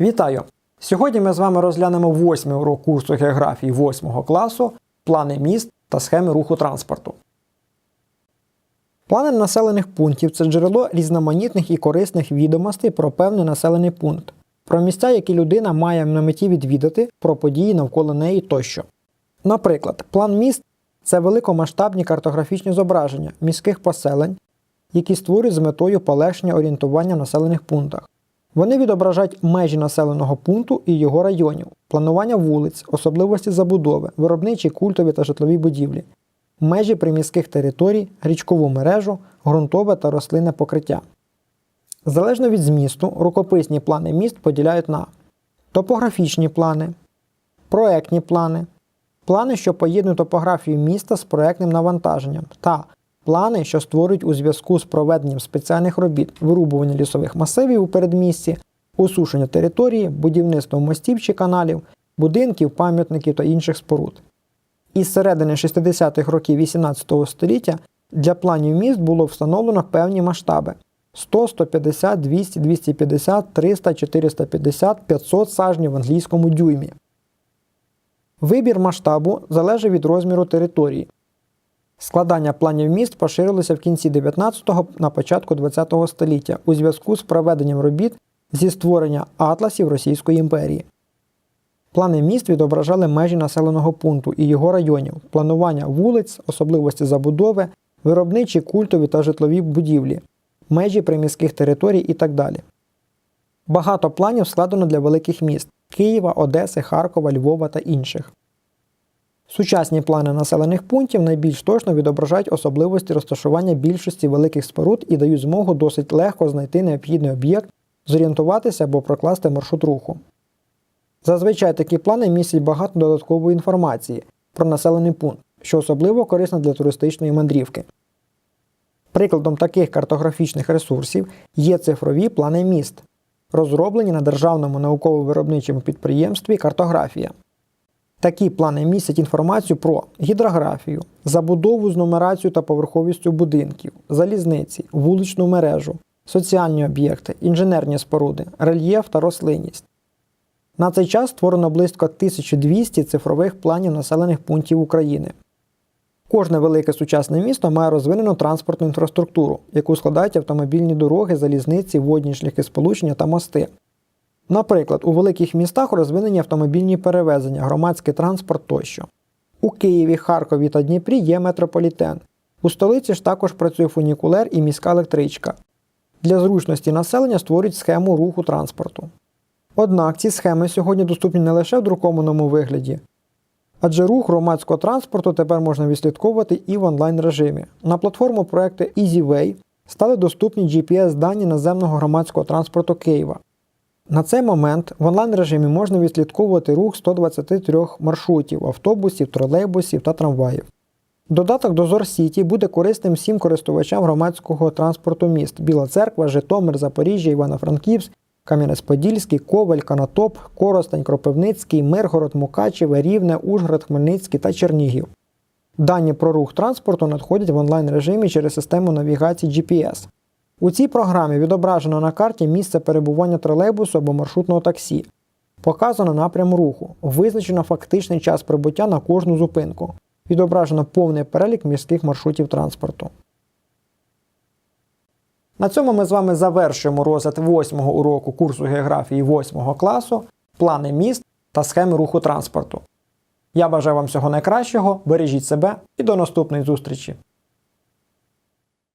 Вітаю! Сьогодні ми з вами розглянемо восьмий урок курсу географії 8 класу, плани міст та схеми руху транспорту. Плани населених пунктів це джерело різноманітних і корисних відомостей про певний населений пункт, про місця, які людина має на меті відвідати, про події навколо неї тощо. Наприклад, план міст це великомасштабні картографічні зображення міських поселень, які створюють з метою полегшення орієнтування в населених пунктах. Вони відображають межі населеного пункту і його районів, планування вулиць, особливості забудови, виробничі, культові та житлові будівлі, межі приміських територій, річкову мережу, ґрунтове та рослинне покриття. Залежно від змісту, рукописні плани міст поділяють на топографічні плани, проектні плани, плани, що поєднують топографію міста з проектним навантаженням, та плани, що створюють у зв'язку з проведенням спеціальних робіт вирубування лісових масивів у передмісті, осушення території, будівництво мостів чи каналів, будинків, пам'ятників та інших споруд. Із середини 60-х років 18 століття для планів міст було встановлено певні масштаби 100, 150, 200, 250, 300, 450, 500 сажнів в англійському дюймі. Вибір масштабу залежить від розміру території. Складання планів міст поширилося в кінці 19-го на початку 20-го століття у зв'язку з проведенням робіт зі створення атласів Російської імперії. Плани міст відображали межі населеного пункту і його районів, планування вулиць, особливості забудови, виробничі, культові та житлові будівлі, межі приміських територій і так далі. Багато планів складено для великих міст Києва, Одеси, Харкова, Львова та інших. Сучасні плани населених пунктів найбільш точно відображають особливості розташування більшості великих споруд і дають змогу досить легко знайти необхідний об'єкт, зорієнтуватися або прокласти маршрут руху. Зазвичай такі плани містять багато додаткової інформації про населений пункт, що особливо корисно для туристичної мандрівки. Прикладом таких картографічних ресурсів є цифрові плани міст, розроблені на державному науково-виробничому підприємстві Картографія. Такі плани містять інформацію про гідрографію, забудову з нумерацією та поверховістю будинків, залізниці, вуличну мережу, соціальні об'єкти, інженерні споруди, рельєф та рослинність. На цей час створено близько 1200 цифрових планів населених пунктів України. Кожне велике сучасне місто має розвинену транспортну інфраструктуру, яку складають автомобільні дороги, залізниці, водні шляхи сполучення та мости. Наприклад, у великих містах розвинені автомобільні перевезення, громадський транспорт тощо. У Києві, Харкові та Дніпрі є метрополітен. У столиці ж також працює фунікулер і міська електричка. Для зручності населення створюють схему руху транспорту. Однак ці схеми сьогодні доступні не лише в друкованому вигляді, адже рух громадського транспорту тепер можна відслідковувати і в онлайн режимі. На платформу проекту EasyWay стали доступні GPS-дані наземного громадського транспорту Києва. На цей момент в онлайн режимі можна відслідковувати рух 123 маршрутів, автобусів, тролейбусів та трамваїв. Додаток Дозор Сіті буде корисним всім користувачам громадського транспорту міст Біла Церква, Житомир, Запоріжжя, Івано-Франківськ, Кам'янець-Подільський, Коваль, Канатоп, Коростень, Кропивницький, Миргород, Мукачеве, Рівне, Ужгород, Хмельницький та Чернігів. Дані про рух транспорту надходять в онлайн режимі через систему навігації GPS. У цій програмі відображено на карті місце перебування тролейбусу або маршрутного таксі, показано напрям руху, визначено фактичний час прибуття на кожну зупинку, відображено повний перелік міських маршрутів транспорту. На цьому ми з вами завершуємо розгляд 8 уроку курсу географії 8 класу, плани міст та схеми руху транспорту. Я бажаю вам всього найкращого, бережіть себе і до наступної зустрічі!